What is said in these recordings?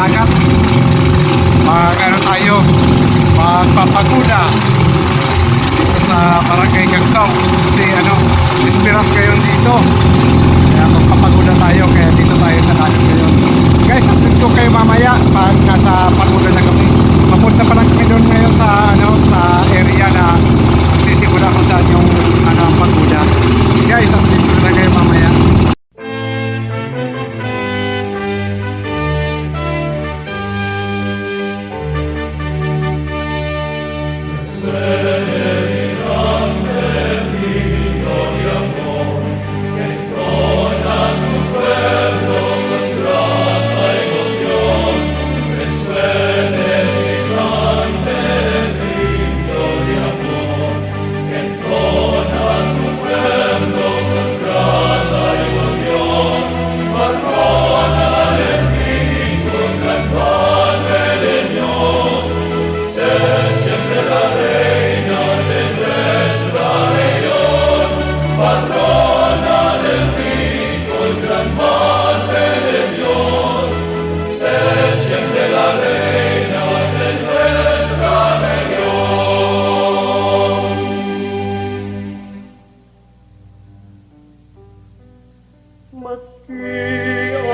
dagat. Mag ano tayo, magpapaguda dito sa Barangay Gagsaw. Kasi ano, Esperas ngayon dito. Kaya magpapaguda tayo, kaya dito tayo sa dagat ngayon. Guys, dito kayo mamaya pag nasa paguda na kami. Papunta pa lang kami ngayon sa ano sa area na sisigura kung saan yung ano paguda. Guys, dito na kayo mamaya. must be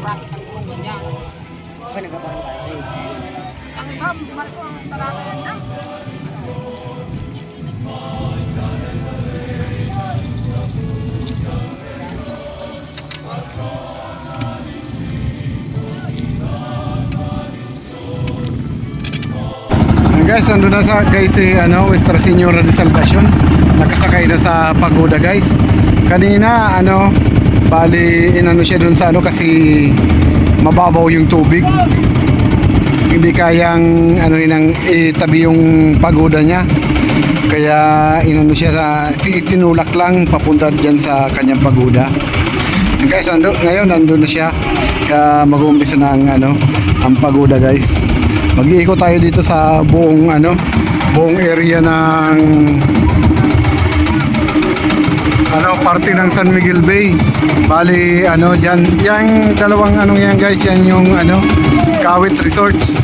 Rapit ang kulungan niya. okay, nagkaparang tayo. Ang ibang, marito ang talaga yan na. Guys, ando na sa guys si ano, Western Senora de Salvacion. Nakasakay na sa pagoda guys. Kanina ano, bali inano siya dun sa ano kasi mababaw yung tubig. Hindi kayang ano inang itabi yung pagoda niya. Kaya inano siya sa ti- tinulak lang papunta diyan sa kanyang pagoda. Guys, ando, ngayon nandun na siya. Kaya mag-uumpisa na ang ano, ang pagoda guys. Mag-iikot tayo dito sa buong ano, buong area ng ano, parte ng San Miguel Bay. Bali, ano, diyan, yang dalawang ano yan guys, yan yung ano, Kawit Resorts.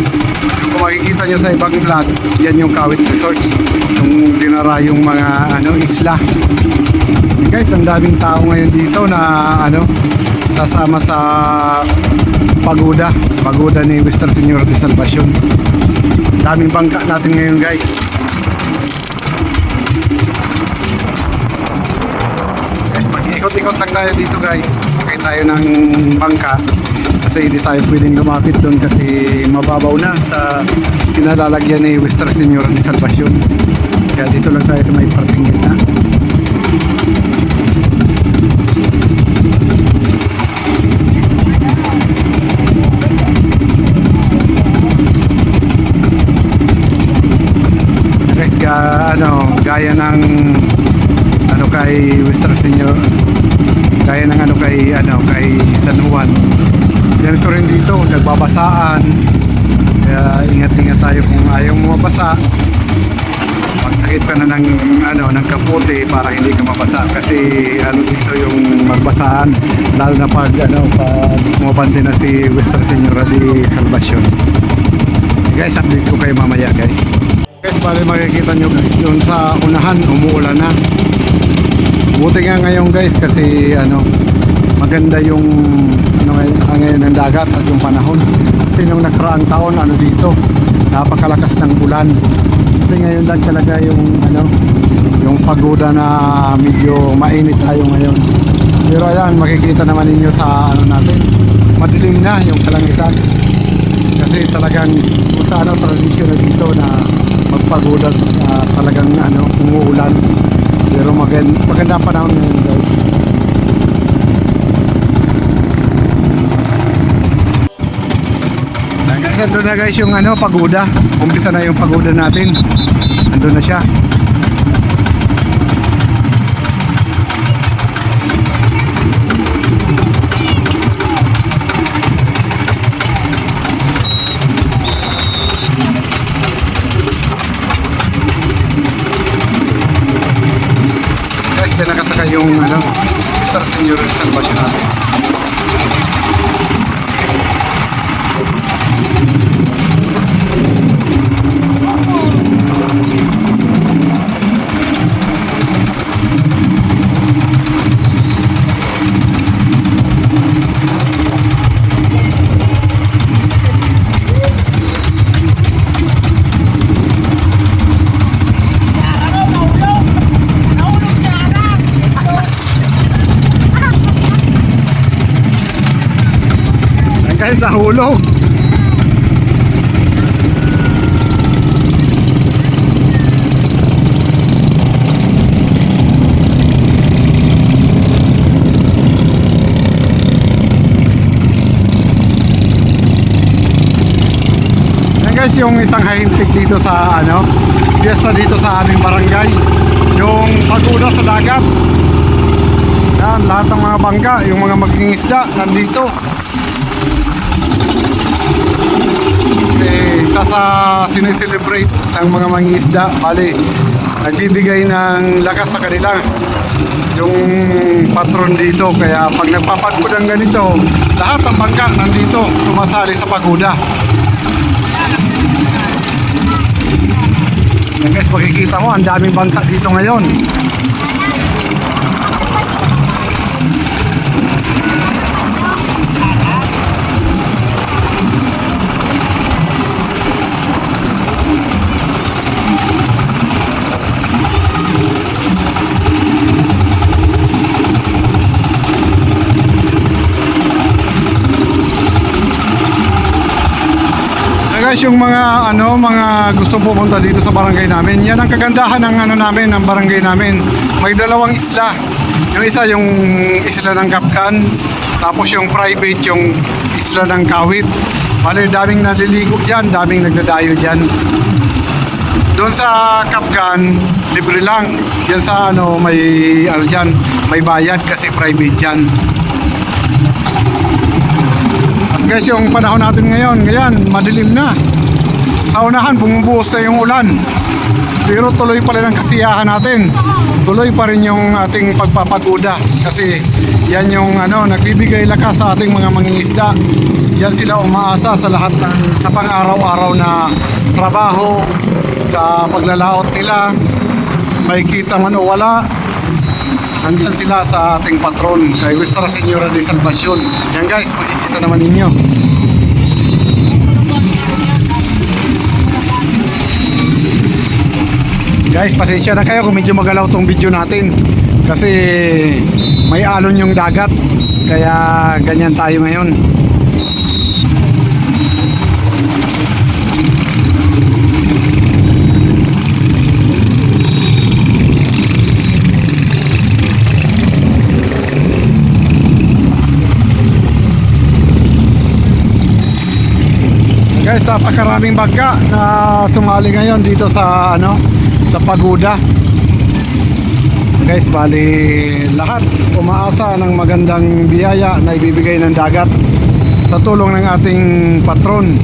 Kung makikita nyo sa ibang vlog, yan yung Kawit Resorts. Yung dinara yung mga ano, isla. Guys, ang daming tao ngayon dito na ano, kasama sa pagoda, pagoda ni Mr. Senyor de Salvacion. Daming bangka natin ngayon. Guys, lang tayo dito, guys. Sakay tayo ng bangka kasi hindi tayo pwedeng lumapit doon kasi mababaw na sa pinalalagyan ni Mr. Senyor de Salvacion. Kaya dito lang tayo sa may parting gitna. guys ga, ano gaya ng ano kay Western Senior gaya ng ano kay ano kay San Juan. Ganito rin dito nagbabasaan. Kaya ingat-ingat tayo kung ayaw mo mabasa. Magtakip ka na ng ano ng kapote para hindi ka mabasa. Kasi ano dito yung magbasahan lalo na pag ano pag umabante na si Western Senora di Salvacion. Guys update ko kayo mamaya guys. Guys bali makikita nyo guys yun sa unahan umuulan na buti nga ngayon guys kasi ano maganda yung ano ngayon, ang ngayon ng dagat at yung panahon. Kasi nung nakaraang taon ano dito napakalakas ng ulan. Kasi ngayon lang talaga yung ano yung pagoda na medyo mainit tayo ngayon. Pero ayan makikita naman ninyo sa ano natin. Madilim na yung kalangitan. Kasi talagang kung sa ano tradisyon na dito na magpagoda ah, talagang ano umuulan pero maganda, maganda panahon ngayon guys Guys, andun na guys yung ano, pagoda. Umpisa na yung pagoda natin. Andun na siya. Guys, dyan nakasakay yung ano, Star Senior Salvation natin. Ayan guys, sa hulog. Ayan guys, yung isang haintik dito sa ano, fiesta dito sa aming barangay. Yung pagoda sa dagat. Yan, lahat ng mga bangka, yung mga maging isda, nandito. Kasi isa sa sineselebrate ng mga mangingisda, bali, nagbibigay ng lakas sa kanila. Yung patron dito, kaya pag nagpapagod ng ganito, lahat ng bangka nandito, sumasali sa pagoda. Guys, makikita mo, ang daming bangka dito ngayon. Guys, yung mga ano, mga gusto pumunta dito sa barangay namin, yan ang kagandahan ng ano namin, ng barangay namin. May dalawang isla. Yung isa yung isla ng Kapkan, tapos yung private yung isla ng Kawit. Bali, daming naliligo diyan, daming nagdadayo diyan. Doon sa Kapkan, libre lang. Yan sa ano, may ano diyan, may bayad kasi private diyan. Guys, yung panahon natin ngayon, ngayon, madilim na. Sa unahan, bumubuhos na yung ulan. Pero tuloy pa rin ang kasiyahan natin. Tuloy pa rin yung ating pagpapaguda. Kasi yan yung ano, nagbibigay lakas sa ating mga mangingisda. Yan sila umaasa sa lahat ng sa pang-araw-araw na trabaho, sa paglalaot nila. May kita man o wala, Nandyan sila sa ating patron kay Nuestra Señora de Salvacion. Yan guys, makikita naman ninyo. Guys, pasensya na kayo kung medyo magalaw tong video natin. Kasi may alon yung dagat. Kaya ganyan tayo ngayon. Guys, napakaraming bangka na sumali ngayon dito sa ano, sa pagoda. Guys, bali lahat umaasa ng magandang biyaya na ibibigay ng dagat sa tulong ng ating patron.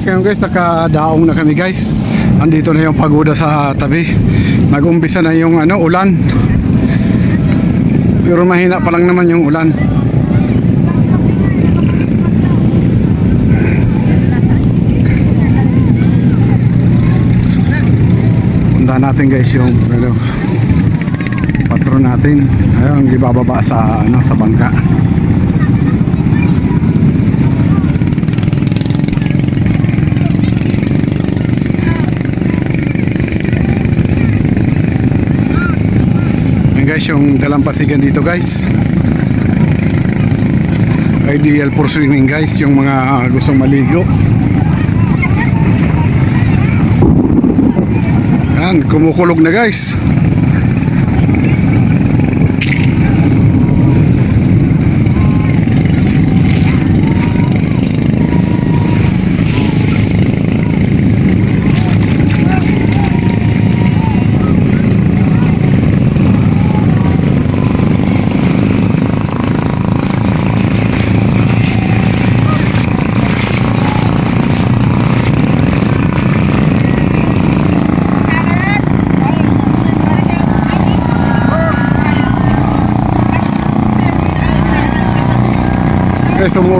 Guys, ngayon guys, nakadaong na kami guys. Andito na yung pagoda sa tabi. Nag-umpisa na yung ano, ulan. Pero mahina pa lang naman yung ulan. Punta natin guys yung ano, patron natin. Ayun, ibababa sa ano, sa bangka. Guys, yung dalampasigan dito guys. Ideal for swimming guys, yung mga gustong maligo. Yan, kumukulog na guys.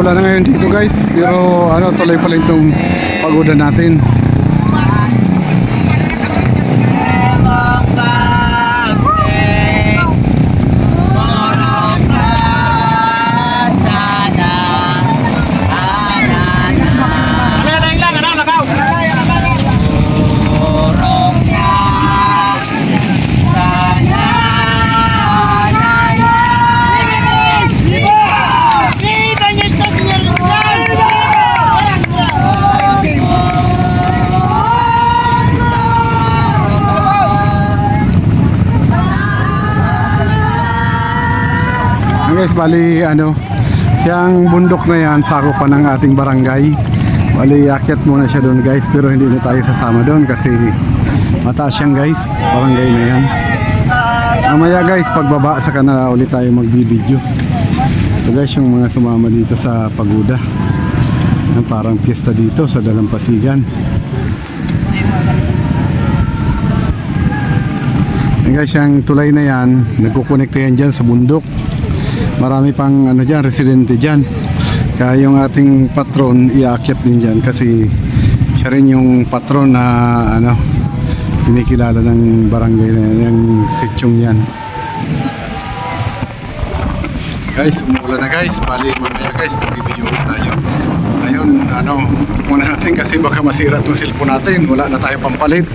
Umuulan na ngayon dito guys. Pero ano, tuloy pa rin itong pagoda natin. Guys, bali ano, siyang bundok na yan, sakupan ng ating barangay. Bali, akyat muna siya doon guys, pero hindi na tayo sasama doon kasi mataas siyang guys, barangay na yan. Mamaya guys, pagbaba sa na ulit tayo magbibideo. Ito guys, yung mga sumama dito sa pagoda. Yan, parang piyesta dito sa Dalampasigan. Yan guys, yung tulay na yan, nagkukonekta yan dyan sa bundok. Marami pang ano dyan, residente dyan. Kaya yung ating patron, iaakit din dyan kasi siya rin yung patron na ano, kinikilala ng barangay na yan, yung sitsyong yan. Guys, umuulan na guys. Bali, mamaya guys, magbibideo tayo. Ngayon, ano, muna natin kasi baka masira itong cellphone natin. Wala na tayo pampalit.